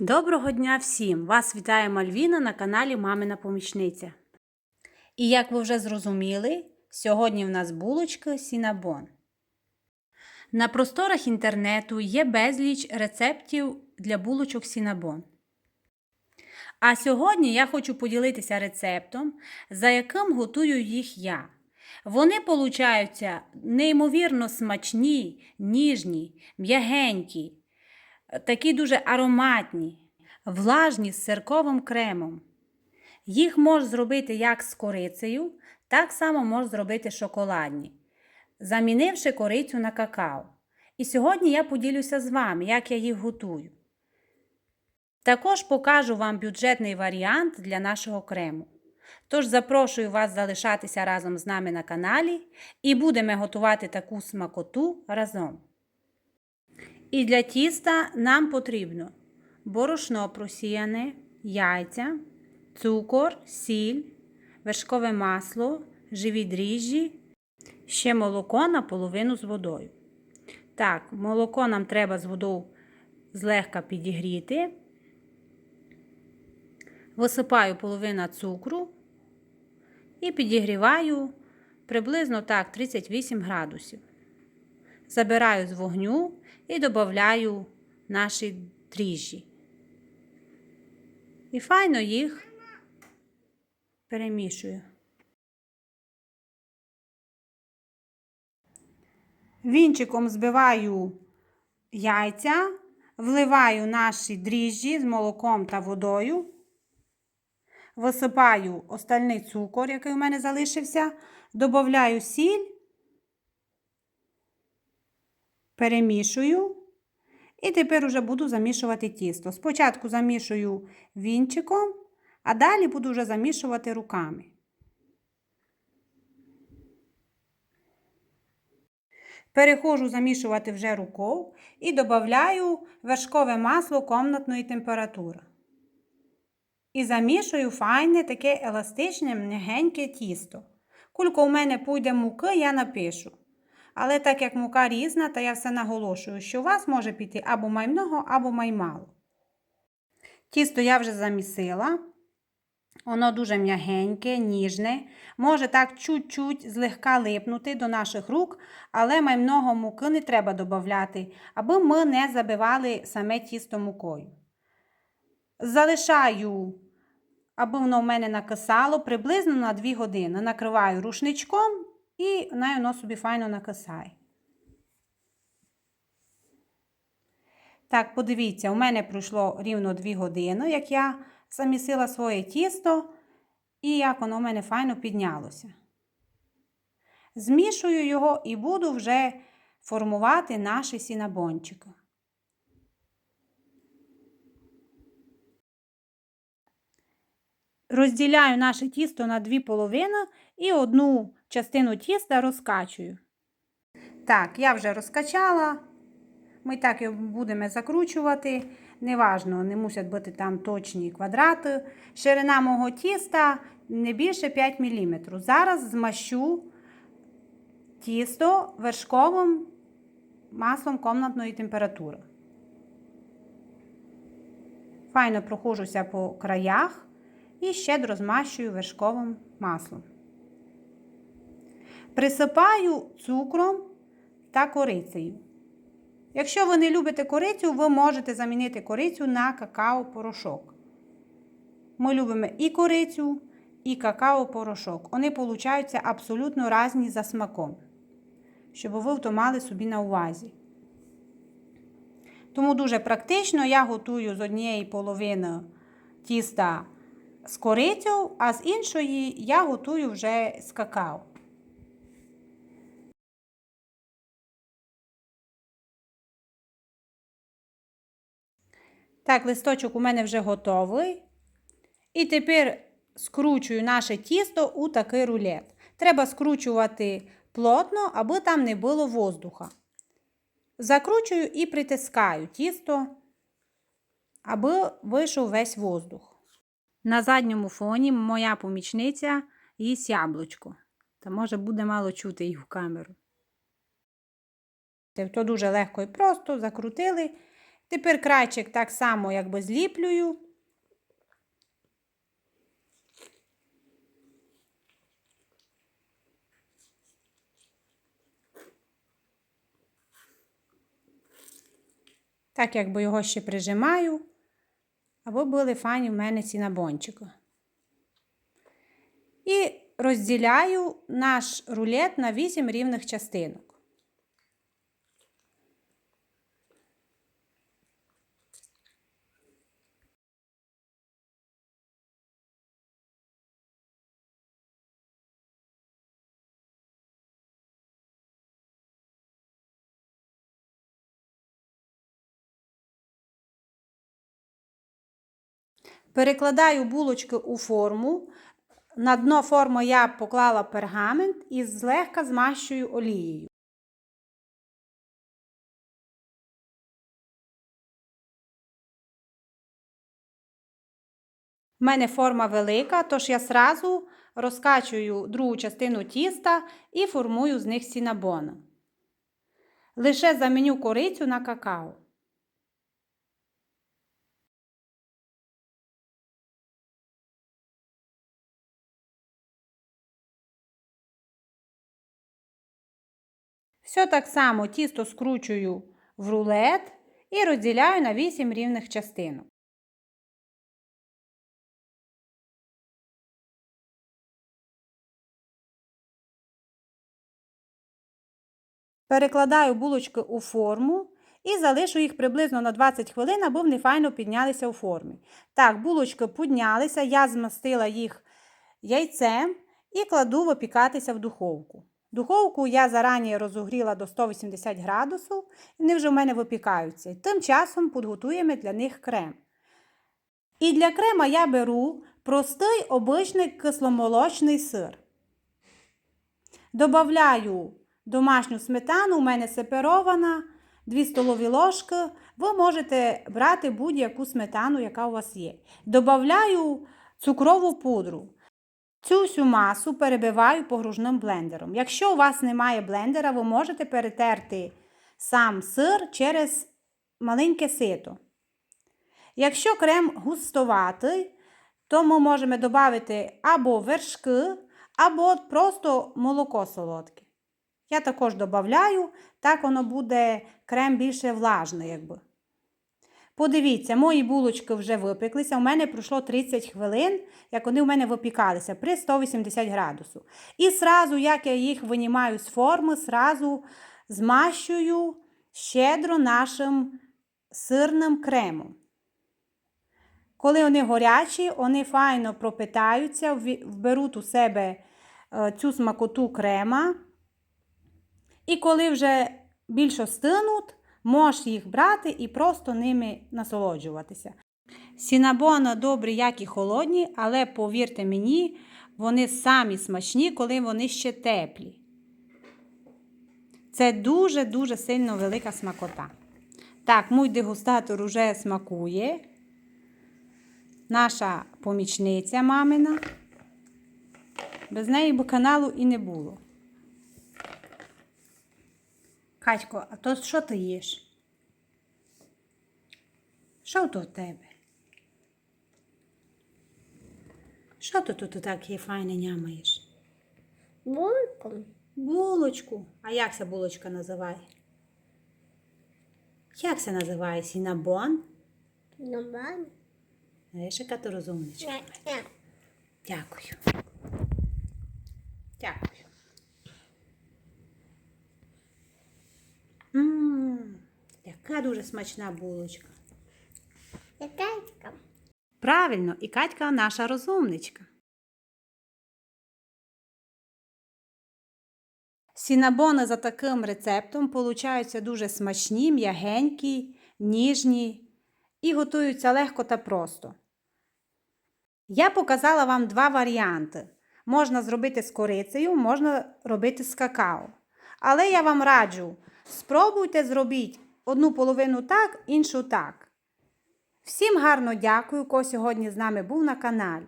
Доброго дня всім! Вас вітає Мальвіна на каналі Мамина Помічниця. І як ви вже зрозуміли, сьогодні в нас булочки Сінабон. На просторах інтернету є безліч рецептів для булочок Сінабон. А сьогодні я хочу поділитися рецептом, за яким готую їх я. Вони получаються неймовірно смачні, ніжні, м'ягенькі, такі дуже ароматні, влажні з сирковим кремом. Їх можна зробити як з корицею, так само можна зробити шоколадні, замінивши корицю на какао. І сьогодні я поділюся з вами, як я їх готую. Також покажу вам бюджетний варіант для нашого крему. Тож запрошую вас залишатися разом з нами на каналі і будемо готувати таку смакоту разом. І для тіста нам потрібно борошно просіяне, яйця, цукор, сіль, вершкове масло, живі дріжджі, ще молоко наполовину з водою. Так, молоко нам треба з водою злегка підігріти. Висипаю половину цукру і підігріваю приблизно так 38 градусів. Забираю з вогню і додаю наші дріжджі. І файно їх перемішую. Вінчиком збиваю яйця, вливаю наші дріжджі з молоком та водою, висипаю остальний цукор, який у мене залишився, додаю сіль, перемішую. І тепер уже буду замішувати тісто. Спочатку замішую вінчиком, а далі буду вже замішувати руками. Перехожу замішувати вже рукою і додаю вершкове масло комнатної температури. І замішую файне таке еластичне, м'ягеньке тісто. Кулько у мене пойде муки, я напишу. Але так як мука різна, то я все наголошую, що у вас може піти або маймного, або маймало. Тісто я вже замісила. Воно дуже м'ягеньке, ніжне. Може так чуть-чуть злегка липнути до наших рук, але маймного муки не треба додати, аби ми не забивали саме тісто мукою. Залишаю, аби воно в мене накисало приблизно на 2 години. Накриваю рушничком і най воно собі файно накисає. Так, подивіться, у мене пройшло рівно 2 години, як я замісила своє тісто, і як воно в мене файно піднялося. Змішую його і буду вже формувати наші сінабончики. Розділяю наше тісто на дві половини і одну частину тіста розкачую. Так, я вже розкачала. Ми так і будемо закручувати. Неважно, не мусять бути там точні квадрати. Ширина мого тіста не більше 5 мм. Зараз змащу тісто вершковим маслом комнатної температури. Файно прохожуся по краях і щедро змащую вершковим маслом. Присипаю цукром та корицею. Якщо ви не любите корицю, ви можете замінити корицю на какао-порошок. Ми любимо і корицю, і какао-порошок. Вони получаються абсолютно різні за смаком, щоб ви то мали собі на увазі. Тому дуже практично я готую з однієї половини тіста з корицю, а з іншої я готую вже з какао. Так, листочок у мене вже готовий. І тепер скручую наше тісто у такий рулет. Треба скручувати плотно, аби там не було воздуха. Закручую і притискаю тісто, аби вийшов весь воздух. На задньому фоні моя помічниця їсть яблучко. Та може буде мало чути їх в камеру. Це дуже легко і просто закрутили. Тепер крайчик так само якби зліплюю. Так, якби його ще прижимаю, або були фані в мене ці набончики. І розділяю наш рулет на 8 рівних частинок. Перекладаю булочки у форму. На дно форми я поклала пергамент і злегка змащую олією. У мене форма велика, тож я сразу розкачую другу частину тіста і формую з них сінабона. Лише заміню корицю на какао. Все так само тісто скручую в рулет і розділяю на 8 рівних частинок. Перекладаю булочки у форму і залишу їх приблизно на 20 хвилин, аби вони файно піднялися у формі. Так, булочки піднялися, я змастила їх яйцем і кладу випікатися в духовку. Духовку я зарані розогріла до 180 градусів, і вони вже в мене випікаються. Тим часом підготуємо для них крем. І для крема я беру простий обичний кисломолочний сир. Добавляю домашню сметану, у мене сеперована, 2 столові ложки. Ви можете брати будь-яку сметану, яка у вас є. Добавляю цукрову пудру. Цю всю масу перебиваю погружним блендером. Якщо у вас немає блендера, ви можете перетерти сам сир через маленьке сито. Якщо крем густоватий, то ми можемо додати або вершки, або просто молоко солодке. Я також додаю, так воно буде крем більше влажний. якби. Подивіться, мої булочки вже випеклися. У мене пройшло 30 хвилин, як вони у мене випікалися при 180 градусів. І сразу, як я їх винімаю з форми, сразу змащую щедро нашим сирним кремом. Коли вони горячі, вони файно пропитаються, вберуть у себе цю смакоту крема. І коли вже більше стинуть, можеш їх брати і просто ними насолоджуватися. Сінабони добрі, як і холодні, але повірте мені, вони самі смачні, коли вони ще теплі. Це дуже-дуже сильно велика смакота. Так, мій дегустатор уже смакує. Наша помічниця мамина. Без неї б каналу і не було. Катько, а то що ти їш? Що то в тебе? Що ти тут таке файне нямаєш? Булку. Булочку. А як ця булочка називає? Як це називає? Сінабон? Нормально. Знаєш, яка ти розумничка? Дякую. Дякую. Яка дуже смачна булочка. Якайська. Правильно, і Катька наша розумничка. Сінабони за таким рецептом получаються дуже смачні, м'ягенькі, ніжні і готуються легко та просто. Я показала вам два варіанти. Можна зробити з корицею, можна робити з какао. Але я вам раджу, спробуйте зробіть одну половину так, іншу так. Всім гарно дякую, хто сьогодні з нами був на каналі.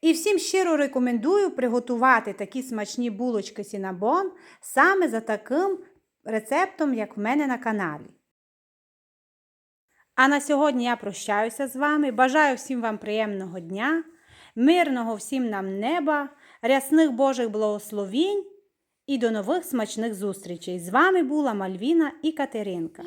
І всім щиро рекомендую приготувати такі смачні булочки Сінабон саме за таким рецептом, як в мене на каналі. А на сьогодні я прощаюся з вами. Бажаю всім вам приємного дня, мирного всім нам неба, рясних Божих благословінь і до нових смачних зустрічей. З вами була Мальвіна і Катеринка.